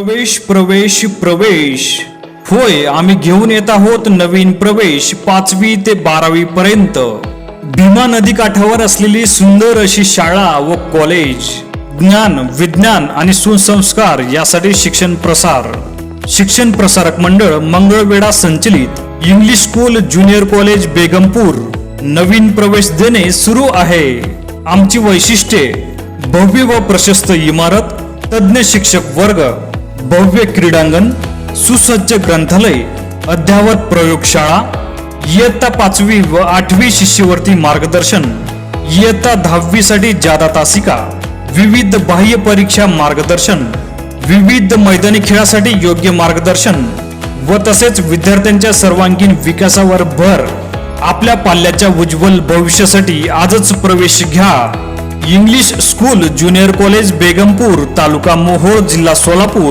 प्रवेश प्रवेश प्रवेश. होय आम्ही घेऊन येत आहोत नवीन प्रवेश पाचवी ते बारावी पर्यंत. भीमा नदी काठावर असलेली सुंदर अशी शाळा व कॉलेज ज्ञान विज्ञान आणि सुसंस्कार यासाठी शिक्षण प्रसार. शिक्षण प्रसारक मंडळ मंगळवेढा संचलित. English school junior college Begampur. नवीन प्रवेश देणे सुरू आहे. आमची वैशिष्ट्ये भव्य व प्रशस्त इमारत तज्ज्ञ शिक्षक वर्ग. भव्य क्रीडांगण सुसज्ज ग्रंथालय अद्यावत प्रयोगशाळा इयत्ता पाचवी व आठवी शिष्यवृत्ती मार्गदर्शन इयत्ता दहावीसाठी जादा तासिका विविध बाह्य परीक्षा मार्गदर्शन विविध मैदानी खेळासाठी योग्य मार्गदर्शन व तसेच विद्यार्थ्यांच्या सर्वांगीण विकासावर भर. आपल्या पाल्याच्या उज्ज्वल भविष्यासाठी आजच प्रवेश घ्या. English school junior college Begampur taluka Mohol जिल्हा सोलापूर.